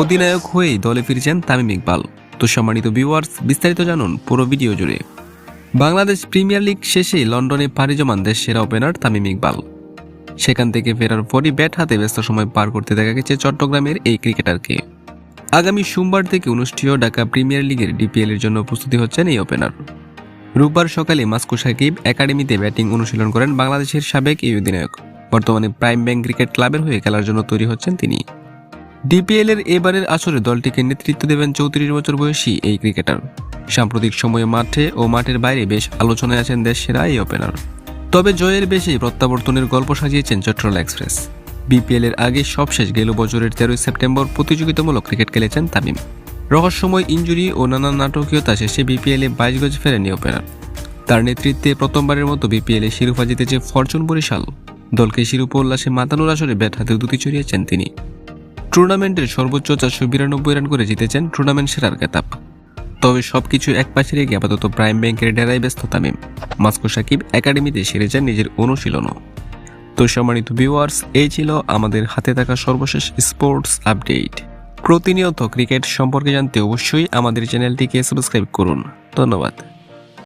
অধিনায়ক হয়েই দলে ফিরেছেন তামিম ইকবাল। তো সম্মানিত ভিউয়ার্স বিস্তারিত জানুন পুরো ভিডিও জুড়ে। বাংলাদেশ প্রিমিয়ার লিগ শেষে লন্ডনে পাড়ি জমান দেশ সেরা ওপেনার তামিম ইকবাল। সেখান থেকে ফেরার পরই ব্যাট হাতে ব্যস্ত সময় পার করতে দেখা গেছে চট্টগ্রামের এই ক্রিকেটারকে। আগামী সোমবার থেকে অনুষ্ঠেয় ঢাকা প্রিমিয়ার লিগের ডিপিএল এর জন্য প্রস্তুতি হচ্ছেন এই ওপেনার রোববার সকালে মাস্কো সাকিব একাডেমিতে ব্যাটিং অনুশীলন করেন বাংলাদেশের সাবেক এই অধিনায়ক। বর্তমানে প্রাইম ব্যাংক ক্রিকেট ক্লাবের হয়ে খেলার জন্য তৈরি হচ্ছেন তিনি। ডিপিএল এর এবারের আসরে দলটিকে নেতৃত্ব দেবেন চৌত্রিশ বছর বয়সী এই ক্রিকেটার। সাম্প্রতিক সময়ে মাঠে ও মাঠের বাইরে বেশ আলোচনায় আছেন দেশ সেরা এই ওপেনার তবে জয়ের বেশি প্রত্যাবর্তনের গল্প সাজিয়েছেন চট্টগ্রাম এক্সপ্রেস। বিপিএল এর আগে সবশেষ গেল বছরের তেরোই সেপ্টেম্বর প্রতিযোগিতামূলক ক্রিকেট খেলেছেন তামিম। রহস্যময় ইঞ্জুরি ও নানান নাটকীয়তা শেষে বিপিএল বাইশ গজ ফেরেনি ওপেনার তার নেতৃত্বে প্রথমবারের মতো বিপিএল শিরোপা জিতেছে ফরচুন বরিশাল। দলকে শিরোপা উল্লাসে মাতানোর আসরে ব্যাট হাতে দুটি চড়িয়েছেন তিনি। টুর্নামেন্টের সর্বোচ্চ চারশো বিরানব্বই রান করে জিতেছেন টুর্নামেন্ট সেরার খেতাব তবে সবকিছু এক পাশে রেখে আপাতত প্রাইম ব্যাংকের ডেরায় ব্যস্ত তামিম। মাস্কো সাকিব একাডেমিতে সেরেছেন নিজের অনুশীলনও। তো সম্মানিত ভিউয়ার্স এই ছিল আমাদের হাতে থাকা সর্বশেষ স্পোর্টস আপডেট প্রতিনিয়ত ক্রিকেট সম্পর্কে জানতে অবশ্যই আমাদের চ্যানেলটিকে সাবস্ক্রাইব করুন। ধন্যবাদ।